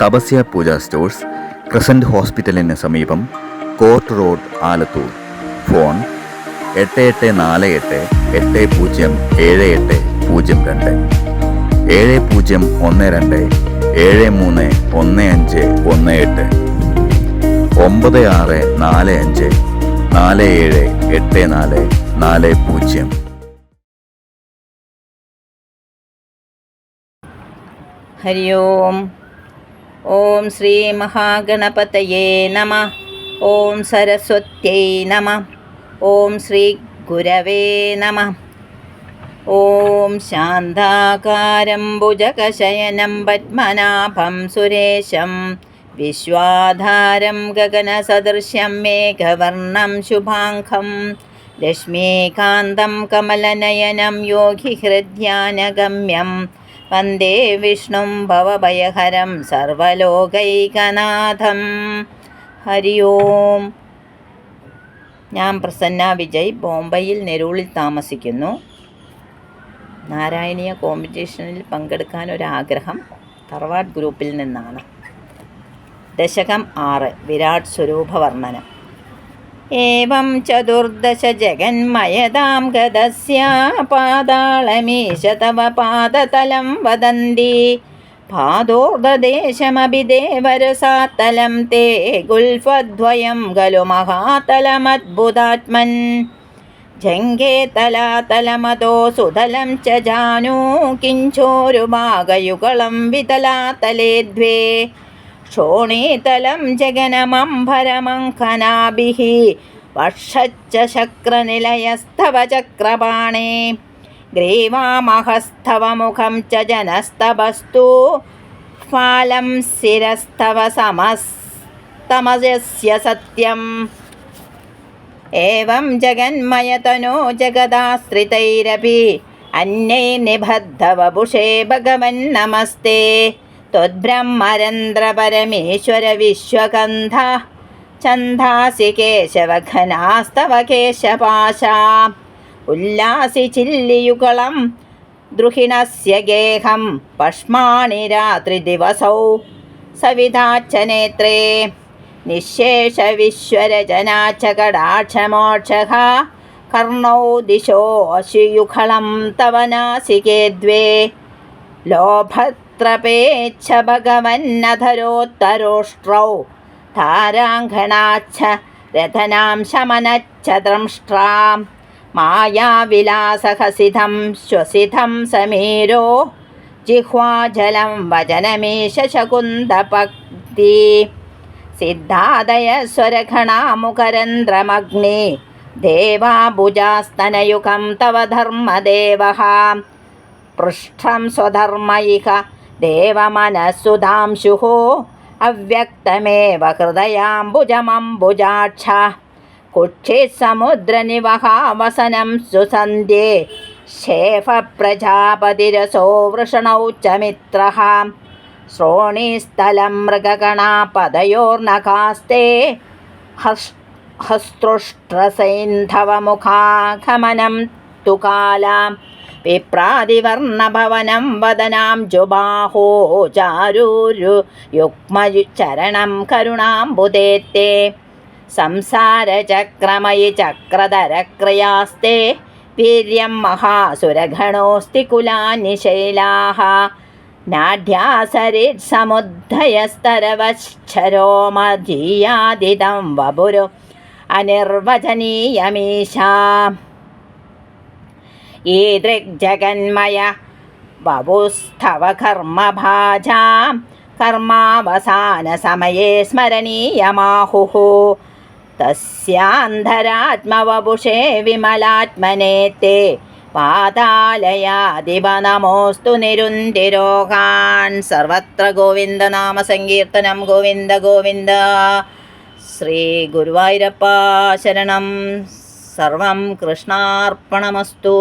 Tapasya Pooja stores crescent ഹോസ്പിറ്റലിന് സമീപം court road Alathur. Phone എട്ട് എട്ട് നാല് എട്ട് എട്ട് പൂജ്യം ഏഴ് എട്ട് പൂജ്യം രണ്ട്. ഏഴ് പൂജ്യം ഒന്ന് രണ്ട് ഏഴ് മൂന്ന് ഒന്ന് അഞ്ച് ഒന്ന് എട്ട്. ഒമ്പത് ആറ് നാല് അഞ്ച് നാല് ഏഴ് എട്ട് നാല് നാല് പൂജ്യം. ഹരി ഓം ഓം ശ്രീ മഹാഗണപതയേ നമ. ഓം സരസ്വത്यै നമ. ഓം ശ്രീ ഗുരവേ നമ. ഓം ശാന്താകാരം ഭുജകശയനം പത്മനാഭം സുരേശം. വിശ്വാധാരം ഗഗനസദൃശ്യം മേഘവർണം ശുഭാംഗം. ലക്ഷ്മീകാന്തം കമലനയനം യോഗിഹൃദ്യാനഗമ്യം വന്ദേ വിഷ്ണും ഭവഭയഹരം സർവലോകൈകനാഥം. ഹരി ഓം. ഞാൻ പ്രസന്ന വിജയ് ബോംബെയിൽ നെരൂളിൽ താമസിക്കുന്നു. നാരായണീയ കോമ്പറ്റീഷനിൽ പങ്കെടുക്കാൻ ഒരാഗ്രഹം തറവാട് ഗ്രൂപ്പിൽ നിന്നാണ്. ദശകം ആറ് വിരാട് സ്വരൂപ വർണനം ഏവം ചതുർദശ ജഗന്മയതാം ഗതസ്യാ പാതാളമീശ തവ പാദതലം വദന്തി. പാദോർദദേശമപി ദേവരസാത്തലം തേ ഗുൽഫദ്വയം ഖലു മഹാതലമദ്ഭുതാത്മൻ. ജംഘേ തലാതലമതോ സുതലം ച ജാനൂ കിഞ്ചോരുഭാഗയുഗളം വിതലാതലേ ദ്വേ. ക്ഷോണീതലം ജഗനമംഭരമംഖനാഭിः. വർഷച്ച ശക്രനിലയസ്തവ ചക്രപാണേ ഗ്രീവാമഹസ്തവ മുഖം ച ജനസ്തവസ്തു ഫാലം ശിരസ്തവ സമസ്തമയസ്യ സത്യം. ഏവം ജഗന്മയതനോ ജഗദാശ്രിതൈരപി. അന്യൈ നിബദ്ധവപുഷേ ഭഗവൻ നമസ്തേ त्वद्ब्रह्मरन्ध्रपरमेश्वर विश्वगन्ध छन्दासि केशवघनास्तव केशपाशा उल्लासि चिल्लियुगलं द्रुहिणस्य गेहं पष्माणि रात्रिदिवसौ सविधा च नेत्रे निःशेषविश्वरजना च कडाक्षमोक्षः कर्णौ दिशो अशुयुगलं तव नासिके द्वे लोभत्रपेच्छ ക്ഷത്രപേച്ഛ ഭഗവന്നധരോത്തരോഷ്ട്രൗ ധാരാങ്കണാച്ഛ രഥനാം ശമനച്ഛ ദ്രംഷ്ട്രാം മായാവിലാസഹസിതം ശ്വസിതം സമീരോ ജിഹ്വാജലം വചനമേശ ശകുന്തപക്തി സിദ്ധാദയസ്വരഘണാമുഖരന്ധ്രമഗ്നി देवाभुजास्तनयुगं तव धर्मदेवः पृष्ठं स्वधर्म इह देवमनःसुधांशुः अव्यक्तमेव हृदयाम्बुजमम्बुजाक्ष कुक्षिसमुद्रनिवहावसनं सुसन्ध्ये शेफप्रजापतिरसो वृषणौ च मित्रः। श्रोणीस्थलं मृगगणापदयोर्नखास्ते हस् हस्तृष्ट्रसैन्धवमुखागमनं तु कालाम्। विप्रादिवर्णभवनं वदनां जुबाहो चारुरु युग्मचरणं करुणाम्बुदे ते संसारचक्रमयि चक्रधरक्रियास्ते वीर्यं महासुरगणोऽस्ति कुलानि शैलाः नाढ्यासरित्समुद्धयस्तरवच्छरो मधीयादिदं वपुरु अनिर्वचनीयमीशा ईदृग्जगन्मय बभुस्तव कर्मभाजां कर्मावसानसमये स्मरणीयमाहुः तस्यान्धरात्मवपुषे विमलात्मने ते പാതാലയാദിപനമോസ്തു നിരുന്തിരോഗാൻ സർവത്ര ഗോവിന്ദനാമസങ്കീർത്തനം ഗോവിന്ദ ഗോവിന്ദ ശ്രീ ഗുരുവായൂരപ്പ ശരണം సర్వం కృష్ణార్పణమస్తు.